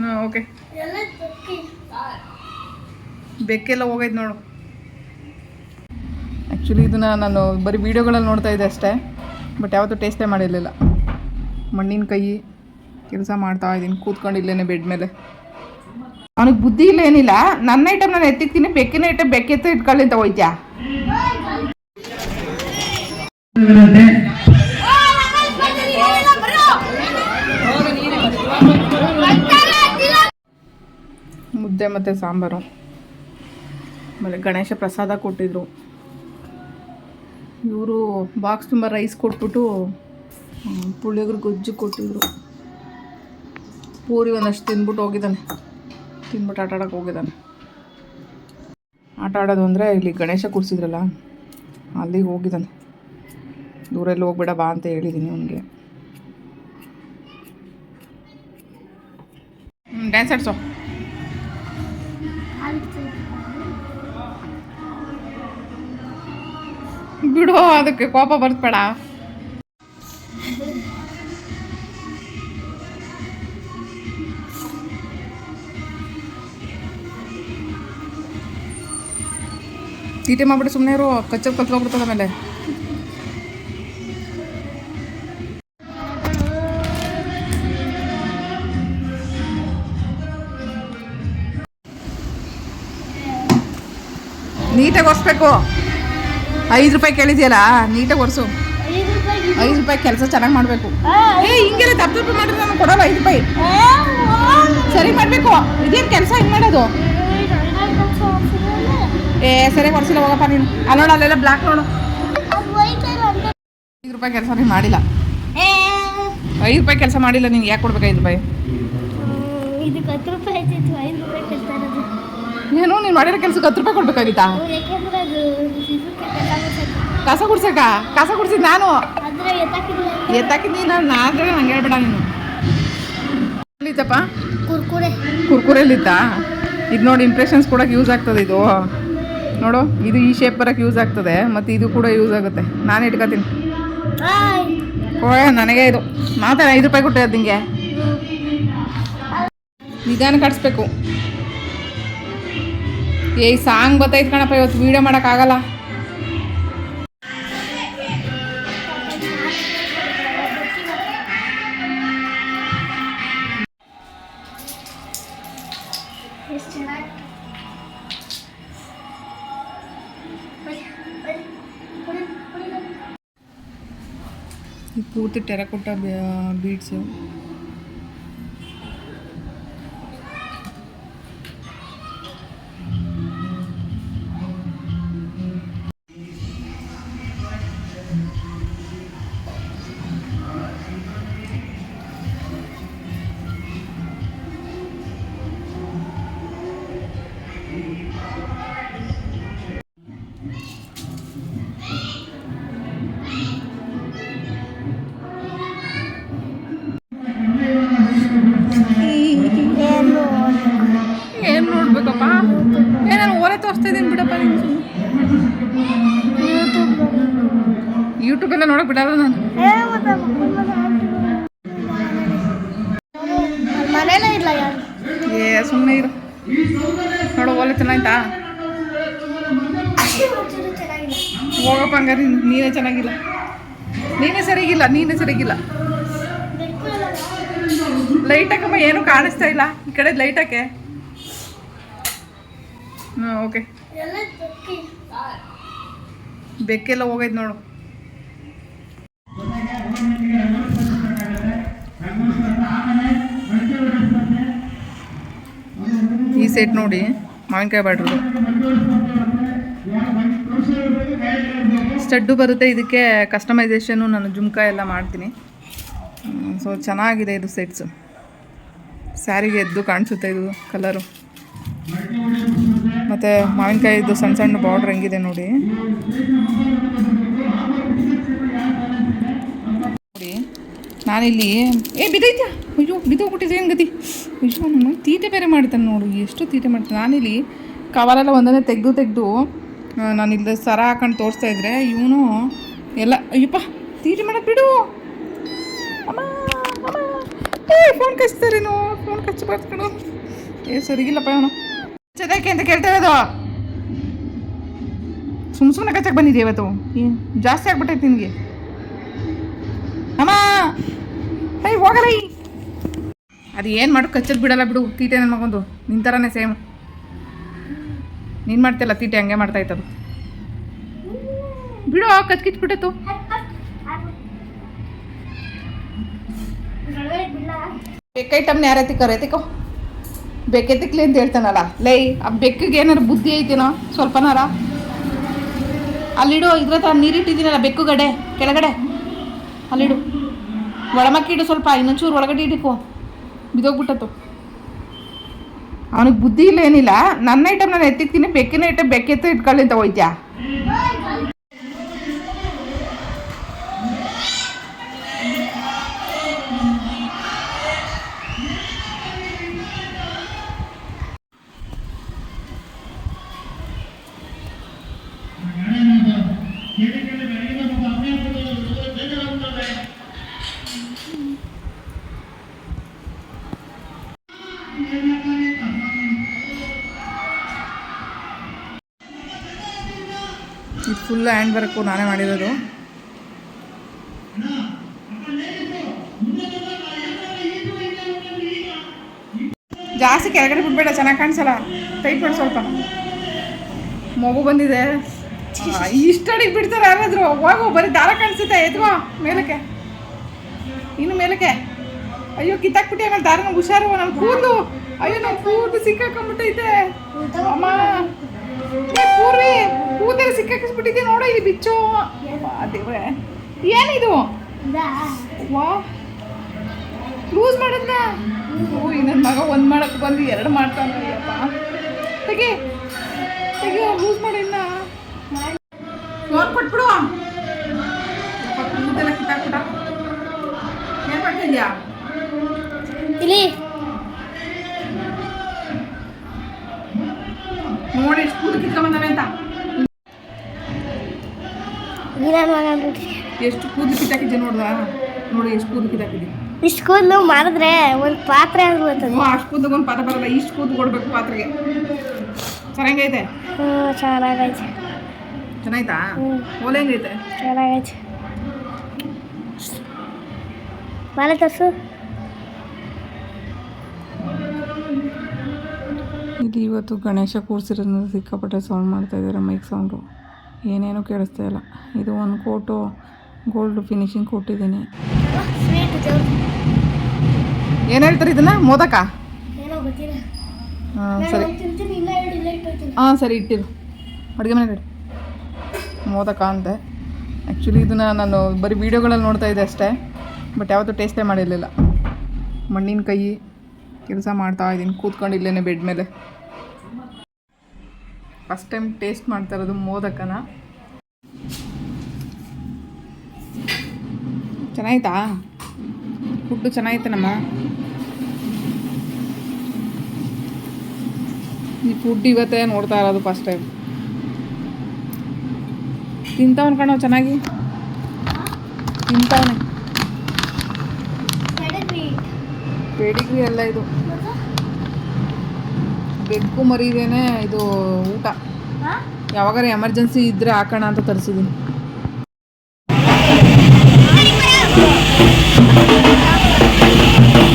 ಹಾಂ ಓಕೆ ಬೆಕ್ಕೆಲ್ಲ ಹೋಗೈತೆ ನೋಡು. ಆ್ಯಕ್ಚುಲಿ ಇದನ್ನು ನಾನು ಬರೀ ವೀಡಿಯೋಗಳಲ್ಲಿ ನೋಡ್ತಾ ಇದ್ದೆ ಅಷ್ಟೇ. ಬಟ್ ಯಾವತ್ತೂ ಟೇಸ್ಟೇ ಮಾಡಿರಲಿಲ್ಲ. ಮಣ್ಣಿನ ಕೈ ಕೆಲಸ ಮಾಡ್ತಾ ಇದ್ದೀನಿ, ಕೂತ್ಕೊಂಡು ಇಲ್ಲೇನೆ ಬೆಡ್ ಮೇಲೆ. ಅವನಿಗೆ ಬುದ್ಧಿ ಇಲ್ಲ, ಏನಿಲ್ಲ. ನನ್ನ ಐಟಮ್ ನಾನು ಎತ್ತಿಕ್ತೀನಿ, ಬೆಕ್ಕಿನ ಐಟಮ್ ಬೆಕ್ಕೆತ್ತ ಇಟ್ಕೊಳ್ಳಿ ಅಂತ ಹೋಯ್ತ್ಯಾ? ಮುದ್ದೆ ಮತ್ತು ಸಾಂಬಾರು. ಆಮೇಲೆ ಗಣೇಶ ಪ್ರಸಾದ ಕೊಟ್ಟಿದ್ರು. ಇವರು ಬಾಕ್ಸ್ ತುಂಬ ರೈಸ್ ಕೊಟ್ಬಿಟ್ಟು ಪುಳಿಯೋಗ್ರ ಗೊಜ್ಜು ಕೊಟ್ಟಿದ್ರು. ಪೂರಿ ಒಂದಷ್ಟು ತಿಂದ್ಬಿಟ್ಟು ಹೋಗಿದ್ದಾನೆ. ತಿಂದ್ಬಿಟ್ಟು ಆಟ ಆಡೋಕೆ ಹೋಗಿದ್ದಾನೆ. ಆಟ ಆಡೋದು ಅಂದರೆ ಇಲ್ಲಿ ಗಣೇಶ ಕೂರಿಸಿದ್ರಲ್ಲ, ಅಲ್ಲಿಗೆ ಹೋಗಿದ್ದಾನೆ. ದೂರ ಎಲ್ಲ ಹೋಗ್ಬೇಡ ಬಾ ಅಂತ ಹೇಳಿದ್ದೀನಿ ಅವನಿಗೆ. ಡ್ಯಾನ್ಸ್ ಆಡ್ಸೋ. ಬಿಡು ಅದಕ್ಕೆ ಕೋಪ ಬರ್ತಬೇಡ. ತೀಟೆ ಮಾಡ್ಬಿಟ್ಟು ಸುಮ್ಮನೆ ಇರು ಕಚ್ಚಪ್ ಕತ್ಕೊಂಡ್ಬಿಡ್ತದ ಆಮೇಲೆ. ನೀಟಾಗಿ ಒರೆಸ್ಬೇಕು. ಐದು ರೂಪಾಯಿ ಕೇಳಿದ್ಯಲ್ಲ ನೀಟಾಗಿ ಒರೆಸು. ಐದು ರೂಪಾಯಿ ಕೆಲಸ ಚೆನ್ನಾಗಿ ಮಾಡಬೇಕು. ಏ ಹಿಂಗೆಲ್ಲ ತಪ್ಪು ತಪ್ಪು ಮಾಡಿದ್ರೆ ನಾನು ಕೊಡಲ್ಲ ಐದು ರೂಪಾಯಿ. ಸರಿ ಮಾಡಬೇಕು. ಇದೇನು ಕೆಲಸ ಹಿಂಗೆ ಮಾಡೋದು? ಏ, ಸರಿ ಕೊಡ್ಸಿಲ್ಲ ಹೋಗಪ್ಪ ನೀನು. ಅಲ್ಲೋಣ ಅಲ್ಲೆಲ್ಲ ಬ್ಲ್ಯಾಕ್ ನೋಡು. ಐದು ರೂಪಾಯಿ ಕೆಲಸ ನೀನು ಮಾಡಿಲ್ಲ. ಐದು ರೂಪಾಯಿ ಕೆಲಸ ಮಾಡಿಲ್ಲ ನಿನ್ಗೆ ಯಾಕೆ ಕೊಡ್ಬೇಕು ಐದು ರೂಪಾಯಿ? ಇದಕ್ಕೆ ಹತ್ತು ರೂಪಾಯಿ ಐದು ರೂಪಾಯಿ. ಏನು ನೀನು ಮಾಡಿರೋ ಕೆಲ್ಸಕ್ಕೆ ಹತ್ತು ರೂಪಾಯಿ ಕೊಡ್ಬೇಕಾಗಿತ್ತಾ. ಕಸ ಗುಡ್ಸಕ್ಕ? ಕಸ ಗುಡ್ಸಿದ್ ನಾನು. ಎತ್ತಾಕಿದ್ದೀನಿ ನಾನು ನಾನು ನಂಗೆ ಹೇಳ್ಬೇಡ ನೀನು. ಎಲ್ಲಿತ್ತಪ್ಪ ಕುರ್ಕುರೆ. ಕುರ್ಕುರೆಲಿತ್ತಾ ಇದು ನೋಡಿ ಇಂಪ್ರೆಷನ್ಸ್ ಕೊಡೋಕೆ ಯೂಸ್ ಆಗ್ತದೆ ಇದು. ನೋಡು ಇದು ಈ ಶೇಪ್ ಬರೋಕ್ಕೆ ಯೂಸ್ ಆಗ್ತದೆ ಮತ್ತು ಇದು ಕೂಡ ಯೂಸ್ ಆಗುತ್ತೆ. ನಾನು ಇಟ್ಕೋತೀನಿ. ಓಯ್ ನನಗೆ ಇದು. ಮಾತಾಡ ಐದು ರೂಪಾಯಿ ಕೊಟ್ಟೆ ಅದು ನಿಂಗೆ. ನಿಧಾನ ಕಟ್ಸ್ಬೇಕು. ಏಯ್ ಸಾಂಗ್ ಬತ್ತೈತೆ ಕಣಪ್ಪ ಇವತ್ತು ವೀಡಿಯೋ ಮಾಡೋಕ್ಕಾಗಲ್ಲ. ಪೂರ್ತಿ ಟೆರಕೊಟ್ಟ ಬೀಡ್ಸು ತೋರಿಸ್ತಾ ಇದ್ದೀನಿ ಬಿಡಪ್ಪ ನೀನು ಯೂಟ್ಯೂಬೆಲ್ಲ ನೋಡಕ್ ಬಿಡಲ್ಲ ನಾನು. ಏ, ಸುಮ್ಮನೆ ಇರು. ನೋಡು ಓಲೆ ಚೆನ್ನಾಯ್ತಾ ಹೋಗಪ್ಪ ಹಂಗಾರೆ ನೀನೇ ಚೆನ್ನಾಗಿಲ್ಲ. ನೀನೇ ಸರಿಗಿಲ್ಲ ನೀನೇ ಸರಿಗಿಲ್ಲ. ಲೈಟ್ ಹಾಕಮ್ಮ ಏನು ಕಾಣಿಸ್ತಾ ಇಲ್ಲ. ಈ ಕಡೆ ಲೈಟ್ ಹಾಕೆ. ಹಾಂ ಓಕೆ ಬೆಕ್ಕೆಲ್ಲ ಹೋಗೈತೆ ನೋಡು. ಈ ಸೆಟ್ ನೋಡಿ, ಮಾವಿನಕಾಯಿ ಬಾಡ್ರದು ಸ್ಟಡ್ಡು ಬರುತ್ತೆ, ಇದಕ್ಕೆ ಕಸ್ಟಮೈಸೇಷನು ನಾನು ಜುಮ್ಕಾ ಎಲ್ಲ ಮಾಡ್ತೀನಿ. ಸೊ ಚೆನ್ನಾಗಿದೆ ಇದು ಸೆಟ್ಸು ಸ್ಯಾರಿಗೆ ಎದ್ದು ಕಾಣಿಸುತ್ತೆ ಇದು ಕಲರು ಮತ್ತು ಮಾವಿನಕಾಯಿದು ಸಣ್ಣ ಸಣ್ಣ ಬಾರ್ಡ್ರ್ ಹೆಂಗಿದೆ ನೋಡಿ. ನೋಡಿ, ನಾನಿಲ್ಲಿ ಏ ಬಿದ್ದೈತ್ಯಾ ಅಯ್ಯೋ, ಬಿದ್ದೋಗ್ಬಿಟ್ಟಿದೆ, ಏನು ಗತಿ? ಅಯ್ಯೋ ನಾನು ತೀಟೆ ಬೇರೆ ಮಾಡ್ತಾನೆ ನೋಡು, ಎಷ್ಟು ತೀಟೆ ಮಾಡ್ತಾನೆ. ನಾನಿಲ್ಲಿ ಕವರೆಲ್ಲ ಒಂದನ್ನೇ ತೆಗೆದು ತೆಗೆದು ನಾನಿಲ್ಲಿ ಸರ ಹಾಕೊಂಡು ತೋರಿಸ್ತಾ ಇದ್ರೆ ಇವನು ಎಲ್ಲ ಅಯ್ಯಪ್ಪ, ತೀಟೆ ಮಾಡೋದು ಬಿಡು. ಫೋನ್ ಕಚ್ತಾರೇನು ಫೋನ್ ಕಚ್ಚಬಾರ್ದು ಕಣೋ. ಏ, ಸರಿಗಿಲ್ಲಪ್ಪ ಅವನು ಚೆನ್ನಾಗಿ ಅಂತ ಕೇಳ್ತಾ ಇರೋದು. ಸುಮ್ ಸುಮ್ಮನೆ ಕಚ್ಚಕ್ ಬಂದಿದ್ದೆ ಇವತ್ತು? ಏನು? ಜಾಸ್ತಿ ಆಗ್ಬಿಟ್ಟೈತೆ ನಿನ್ಗೆ. ಅಮ್ಮ! ಹೇ ಹೋಗಲ್ಲ ಅದು ಏನು ಮಾಡು ಕಚ್ಚದ್ ಬಿಡಲ್ಲ ಬಿಡು ತೀಟೆ ನನ್ನ ಮಗೊಂದು. ನಿನ್ ಥರನೇ ಸೇಮ್ ನೀನು ಮಾಡ್ತಿಲ್ಲ ತೀಟೆ ಹಂಗೆ ಮಾಡ್ತಾ ಇತ್ತದು ಬಿಡು ಕಚ್ ಕಿಚ್ಬಿಟ್ಟಿತ್ತು ಬೇಕೈಟಮ್ನ ಯಾರೈತಿ ತಿಕ್ಕೋರೆ ತಿಕ್ಕೋ ಬೆಕ್ಕೆ ಅಂತ ಹೇಳ್ತಾನಲ್ಲ, ಲೈ, ಆ ಬೆಕ್ಕಿಗೆ ಏನಾರು ಬುದ್ಧಿ ಐತೇನೋ, ಸ್ವಲ್ಪನಾರ? ಅಲ್ಲಿಡು, ಇದ್ರ ಹತ್ರ ನೀರಿಟ್ಟಿದ್ದೀನಲ್ಲ ಬೆಕ್ಕುಗಡೆ, ಕೆಳಗಡೆ. ಅಲ್ಲಿಡು. ಒಳಮಕ್ಕಿಡು ಸ್ವಲ್ಪ, ಇನ್ನೊಂಚೂರು ಒಳಗಡೆ ಇಡಿಕೋ ಬಿದೋಗ್ಬಿಟ್ಟತ್ತು ಅವನಿಗೆ ಬುದ್ಧಿ ಇಲ್ಲ ಏನಿಲ್ಲ. ನನ್ನ ಐಟಮ್ ನಾನು ಎತ್ತಿಕ್ತೀನಿ, ಬೆಕ್ಕಿನ ಐಟಮ್ ಬೆಕ್ಕೆತ್ತ ಇಟ್ಕೊಳ್ಳಿ ಅಂತ ಹೋಯ್ತ್ಯಾ? ಫುಲ್ ಹ್ಯಾಂಡ್ ವರ್ಕು ನಾನೇ ಮಾಡಿರೋದು. ಜಾಸ್ತಿ ಕೆಳಗಡೆ ಬಿಡ್ಬೇಡ, ಚೆನ್ನಾಗಿ ಕಾಣಿಸಲ್ಲ? ಟೈಟ್ ಮಾಡಿ ಸ್ವಲ್ಪ. ಮಗು ಬಂದಿದೆ. ಇಷ್ಟಡಿಗೆ ಬಿಡ್ತಾರೆ ಯಾರಾದ್ರು? ಹೋಗು, ಬರೀ ದಾರ ಕಾಣಿಸುತ್ತೆ ಎದ್ವಾ ಮೇಲಕ್ಕೆ. ಇನ್ನು ಮೇಲಕ್ಕೆ. ಅಯ್ಯೋ, ಕಿತ್ತಾಕ್ಬಿಟ್ಟು, ಆಮೇಲೆ ದಾರ ನಂಗೆ ಹುಷಾರು ನನ್ನ ಕೂದಲು. ಅಯ್ಯೋ ನಮ್ಮ ಕೂದಲು ಸಿಕ್ಕಾಕೊಂಡ್ಬಿಟ್ಟೈತೆ. ಅಮ್ಮ. ಪೂರ್ವಿ ಕೂದಲು ಸಿಕ್ಕಾಕಿಸ್ಬಿಟ್ಟಿದ್ದೆ ನೋಡು ಇಲ್ಲಿ ಬಿಚ್ಚು. ದೇವ್ರೆ. ಏನಿದು? ವಾ. ಲೂಸ್ ಮಾಡಿದ್ನ? ಓ ಈ ಮಗ ಒಂದು ಮಾಡಕ್ಕೆ ಬಂದು ಎರಡು ಮಾಡ್ತಾನೆ ಅಯ್ಯಪ್ಪ. ತೆಗಿ. ತೆಗಿ ಲೂಸ್ ಮಾಡಿದ್ನ. ನೋಡಿ ಎಷ್ಟು ಕೂದಲು ಕಿತ್ತಾಕಿದ್ದೆ ಇಷ್ಟು ಕೂದಲು ಮಾಡಿದ್ರೆ ಒಂದು ಪಾತ್ರೆ ಆಗ್ಬೋದು ಅಷ್ಟು ಕೂದಲು ಒಂದು ಪಾತ್ರ ಬರಲ್ಲ. ಇಷ್ಟು ಕೂದಲು ಕೊಡ್ಬೇಕು ಪಾತ್ರೆಗೆ. ಚೆನ್ನಾಗೈತೆ ಹ್ಞೂ ಚೆನ್ನಾಗೈತೆ. ಚೆನ್ನಾಯ್ತಾ. ಓಲೆ ಹೆಂಗೈತೆ? ಚೆನ್ನಾಗೈತೆ. ಬಾಳೆ ತರ್ಸು. ಇಲ್ಲಿ ಇವತ್ತು ಗಣೇಶ ಕೂರಿಸಿರೋದ್ರಿಂದ ಸಿಕ್ಕಾಪಟ್ಟೆ ಸೌಂಡ್ ಮಾಡ್ತಾ ಇದ್ದಾರೆ ಮೈಕ್ ಸೌಂಡು ಏನೇನೂ ಕೇಳಿಸ್ತಾ ಇಲ್ಲ. ಇದು ಒಂದು ಕೋಟು ಗೋಲ್ಡ್ ಫಿನಿಶಿಂಗ್ ಕೊಟ್ಟಿದ್ದೀನಿ. ಏನು ಹೇಳ್ತಾರೆ ಇದನ್ನ? ಮೋದಕ? ಹಾಂ ಸರಿ. ಹಾಂ ಸರಿ ಇಟ್ಟಿರು. ಅಡುಗೆ ಮನೆ ಮೋದಕ ಅಂತೆ. ಆ್ಯಕ್ಚುಲಿ ಇದನ್ನು ನಾನು ಬರೀ ವೀಡಿಯೋಗಳಲ್ಲಿ ನೋಡ್ತಾ ಇದ್ದೆ ಅಷ್ಟೇ. ಬಟ್ ಯಾವತ್ತೂ ಟೇಸ್ಟೇ ಮಾಡಿರಲಿಲ್ಲ. ಮಣ್ಣಿನ ಕೈ ಕೆಲಸ ಮಾಡ್ತಾ ಇದ್ದೀನಿ ಕೂತ್ಕೊಂಡು ಇಲ್ಲೇನೆ ಬೆಡ್ ಮೇಲೆ. ಫಸ್ಟ್ ಟೈಮ್ ಟೇಸ್ಟ್ ಮಾಡ್ತಾ ಇರೋದು ಮೋದಕನ. ಚೆನ್ನಾಯ್ತಾ? ಫುಡ್ಡು ಚೆನ್ನಾಗಿತ್ತನಮ್ಮ ಈ ಫುಡ್ ಇವತ್ತೇ ನೋಡ್ತಾ ಇರೋದು ಫಸ್ಟ್ ಟೈಮ್ ತಿಂತಾವನ್ ಕಣೋ ಚೆನ್ನಾಗಿ. ತಿಂತಾವನೆ. ಬೇಡಿಗ್ರಿ ಎಲ್ಲ ಇದು. ಬೆಕ್ಕು ಮರಿದೇನೆ ಇದು ಊಟ. ಯಾವಾಗಾರ ಎಮರ್ಜೆನ್ಸಿ ಇದ್ರೆ ಹಾಕೋಣ ಅಂತ ತರಿಸಿದ್ದೀನಿ Thank you.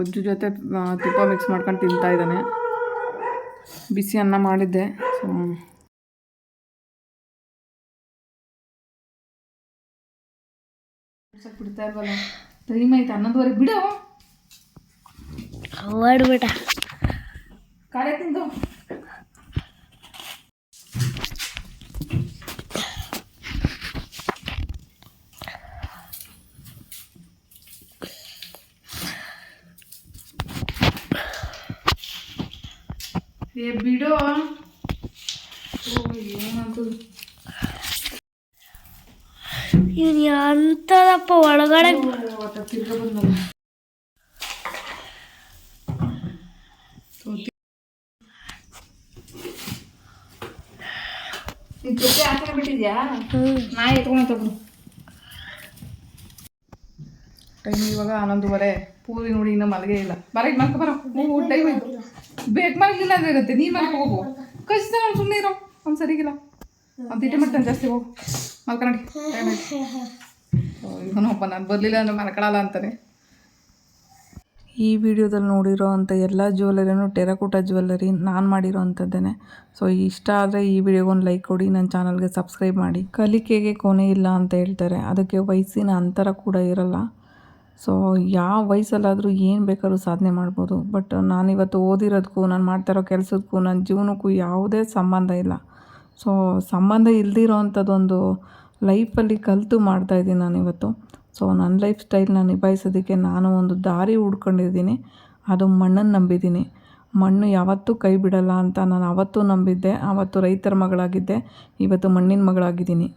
ಗೊಜ್ಜು ಜೊತೆ ತುಪ್ಪ ಮಿಕ್ಸ್ ಮಾಡ್ಕೊಂಡು ತಿಂತಾ ಇದ್ದಾನೆ. ಬಿಸಿ ಅನ್ನ ಮಾಡಿದ್ದೆ ಸೊ ಬಿಡ್ತಾ ಇಲ್ವಲ್ಲ? ಟೈಮ್ ಆಯ್ತು? ಹನ್ನೊಂದುವರೆ ಬಿಡು. ಓಡ್ಬಿಟ ಕಾಳೆ ತಿಂದು. ಏ ಬಿಡೋ. ಏನಂತೂ ಇವ್ನು ಅಂತದಪ್ಪ ಒಳಗಡೆ? ಜೊತೆ ಹಾಕಿ ಬಿಟ್ಟಿದ್ಯಾ? ನಾ ಎತ್ಕೊಂಡು ತಗೊಂಡು ಟೈಮ್ ಇವಾಗ ಹನ್ನೊಂದುವರೆ. ಪೂರಿ ನೋಡಿ ಇನ್ನೂ ಮಲಗೇ ಇಲ್ಲ. ಬರ ಮಲ್ಕೊ ಬರೋ ಟೈಮ್ ಆಯ್ತು. ಬೇಕು ಮಾಡ್ಲಿಲ್ಲ ಅಂದ್ರೆ ಇರುತ್ತೆ. ನೀ ಹೋಗು. ಕಷ್ಟ ಸುಮ್ಮನೆ ಇರೋ. ಅವ್ನು ಸರಿಗಿಲ್ಲ ಅವ್ನು ತಿಟ್ಟೆ ಮಾಡ್ತಾನೆ, ಜಾಸ್ತಿ ಹೋಗು. ಮಲ್ಕೊಂಡಿ ಇವನೊಬ್ಬ ನಾನು ಬರಲಿಲ್ಲ ಅಂದ್ರೆ ಮಲ್ಕೊಳಲ್ಲ ಅಂತಾನೆ. ಈ ವಿಡಿಯೋದಲ್ಲಿ ನೋಡಿರೋ ಅಂಥ ಎಲ್ಲ ಜ್ಯುವೆಲರಿನೂ ಟೆರಕೋಟ ಜ್ಯುವೆಲ್ಲರಿ ನಾನು ಮಾಡಿರೋ ಅಂಥದ್ದೇನೆ ಸೊ ಇಷ್ಟ ಆದರೆ ಈ ವಿಡಿಯೋಗೊಂದು ಲೈಕ್ ಕೊಡಿ, ನನ್ನ ಚಾನಲ್ಗೆ ಸಬ್ಸ್ಕ್ರೈಬ್ ಮಾಡಿ. ಕಲಿಕೆಗೆ ಕೊನೆ ಇಲ್ಲ ಅಂತ ಹೇಳ್ತಾರೆ. ಅದಕ್ಕೆ ವಯಸ್ಸಿನ ಅಂತರ ಕೂಡ ಇರಲ್ಲ. ಸೊ ಯಾವ ವಯಸ್ಸಲ್ಲಾದರೂ ಏನು ಬೇಕಾದ್ರೂ ಸಾಧನೆ ಮಾಡ್ಬೋದು. ಬಟ್ ನಾನಿವತ್ತು ಓದಿರೋದಕ್ಕೂ ನಾನು ಮಾಡ್ತಾಯಿರೋ ಕೆಲಸಕ್ಕೂ ನನ್ನ ಜೀವನಕ್ಕೂ ಯಾವುದೇ ಸಂಬಂಧ ಇಲ್ಲ. ಸೊ ಸಂಬಂಧ ಇಲ್ದಿರೋ ಅಂಥದ್ದೊಂದು ಲೈಫಲ್ಲಿ ಕಲಿತು ಮಾಡ್ತಾಯಿದ್ದೀನಿ ನಾನಿವತ್ತು. ಸೊ ನನ್ನ ಲೈಫ್ ಸ್ಟೈಲ್ನ ನಿಭಾಯಿಸೋದಕ್ಕೆ ನಾನು ಒಂದು ದಾರಿ ಹುಡ್ಕೊಂಡಿದ್ದೀನಿ. ಅದು ಮಣ್ಣನ್ನು ನಂಬಿದ್ದೀನಿ. ಮಣ್ಣು ಯಾವತ್ತೂ ಕೈ ಬಿಡಲ್ಲ ಅಂತ ನಾನು ಅವತ್ತೂ ನಂಬಿದ್ದೆ. ಆವತ್ತು ರೈತರ ಮಗಳಾಗಿದ್ದೆ. ಇವತ್ತು ಮಣ್ಣಿನ ಮಗಳಾಗಿದ್ದೀನಿ.